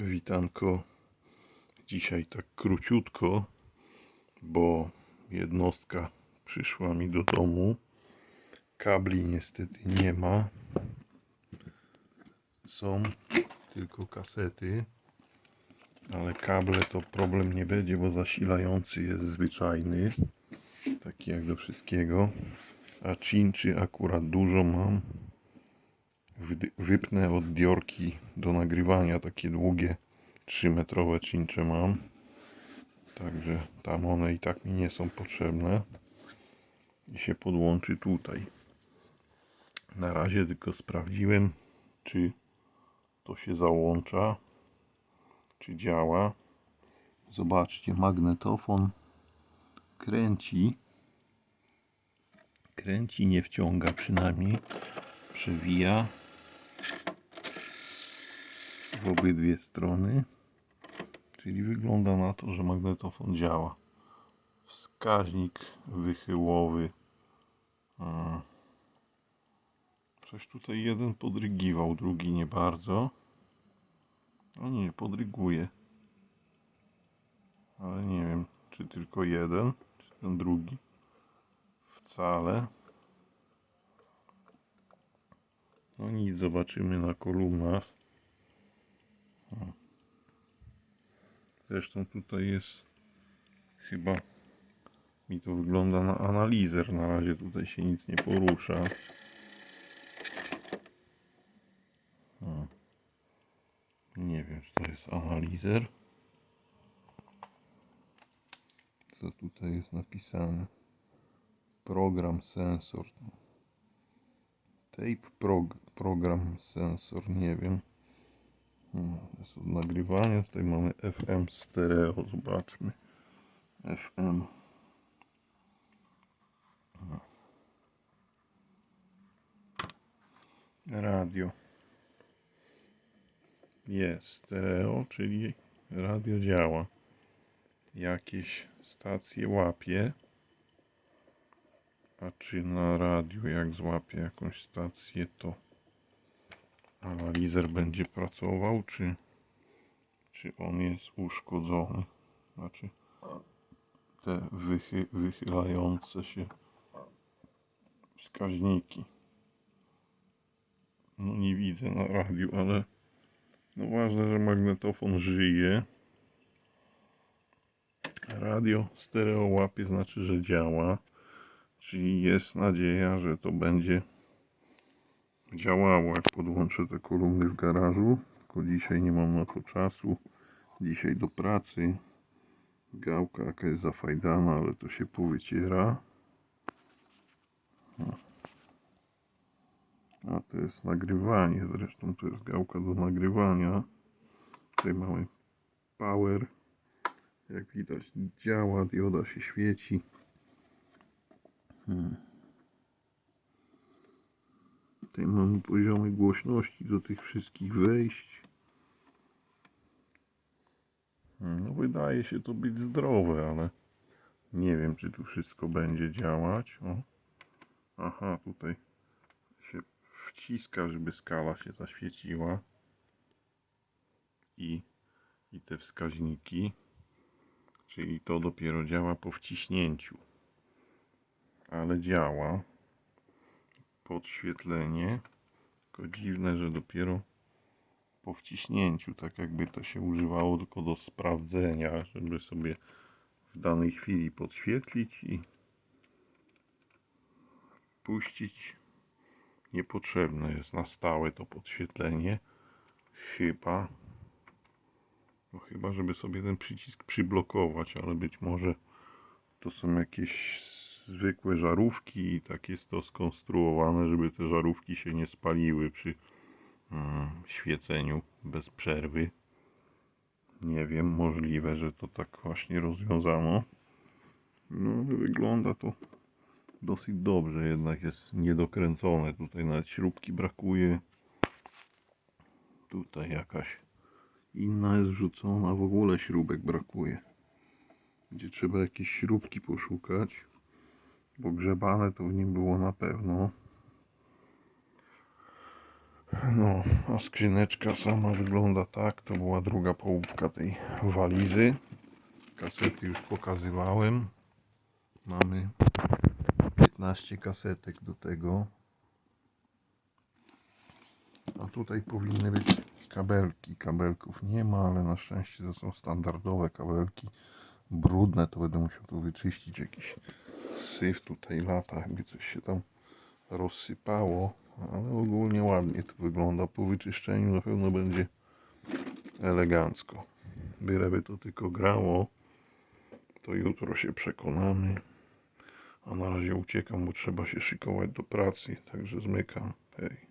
Witanko. Dzisiaj tak króciutko, bo jednostka przyszła mi do domu. Kabli niestety nie ma. Są tylko kasety, ale kable to problem nie będzie, bo zasilający jest zwyczajny, taki jak do wszystkiego. A cinczy akurat dużo mam. Wypnę od diorki do nagrywania takie długie 3 metrowe cincze mam. Także tam one i tak mi nie są potrzebne. I się podłączy tutaj. Na razie tylko sprawdziłem, czy to się załącza, czy działa. Zobaczcie, magnetofon kręci. Kręci, nie wciąga przynajmniej. Przewija obydwie strony. Czyli wygląda na to, że magnetofon działa. Wskaźnik wychyłowy. A. Coś tutaj jeden podrygiwał, drugi nie bardzo. O nie, podryguje. Ale nie wiem, czy tylko jeden, czy ten drugi. Wcale. No nic, zobaczymy na kolumnach. Zresztą tutaj jest chyba mi to wygląda na analizer. Na razie tutaj się nic nie porusza. Nie wiem, czy to jest analizer. Co tutaj jest napisane? Program sensor. Tape prog program sensor, nie wiem. Jest od nagrywania. Tutaj mamy FM stereo, zobaczmy. FM. Radio. Jest stereo, czyli radio działa. Jakieś stacje łapie. A czy na radiu, jak złapie jakąś stację, to analizer będzie pracował, czy, czy on jest uszkodzony? Znaczy, te wychy, wychylające się wskaźniki. No nie widzę na radiu, ale no ważne, że magnetofon żyje. Radio stereo łapie, znaczy, że działa. Czyli jest nadzieja, że to będzie działało, jak podłączę te kolumny w garażu. Tylko dzisiaj nie mam na to czasu. Dzisiaj do pracy. Gałka jaka jest zafajdana, ale to się powyciera. A to jest nagrywanie, zresztą to jest gałka do nagrywania. Tutaj mamy power. Jak widać działa, dioda się świeci. Hmm. Tutaj mamy poziomy głośności do tych wszystkich wejść. Hmm, No wydaje się to być zdrowe, ale nie wiem czy tu wszystko będzie działać. O. Aha, tutaj się wciska, żeby skala się zaświeciła. I, i te wskaźniki. Czyli to dopiero działa po wciśnięciu ale działa. Podświetlenie. Tylko dziwne, że dopiero po wciśnięciu, tak jakby to się używało tylko do sprawdzenia, żeby sobie w danej chwili podświetlić i puścić. Niepotrzebne jest na stałe to podświetlenie. Chyba. No chyba, żeby sobie ten przycisk przyblokować, ale być może to są jakieś zwykłe żarówki i tak jest to skonstruowane, żeby te żarówki się nie spaliły przy mm, świeceniu bez przerwy. Nie wiem, możliwe, że to tak właśnie rozwiązano. No, wygląda to dosyć dobrze, jednak jest niedokręcone. Tutaj nawet śrubki brakuje. Tutaj jakaś inna jest wrzucona, w ogóle śrubek brakuje. Gdzie trzeba jakieś śrubki poszukać. Bo grzebane to w nim było na pewno. No, a skrzyneczka sama wygląda tak. To była druga połówka tej walizy. Kasety już pokazywałem. Mamy 15 kasetek do tego. A tutaj powinny być kabelki. Kabelków nie ma, ale na szczęście to są standardowe kabelki. Brudne to będę musiał tu wyczyścić. Jakiś syf tutaj lata, jakby coś się tam rozsypało. Ale ogólnie ładnie to wygląda. Po wyczyszczeniu na pewno będzie elegancko. Byleby to tylko grało, to jutro się przekonamy. A na razie uciekam, bo trzeba się szykować do pracy, także zmykam. Hej.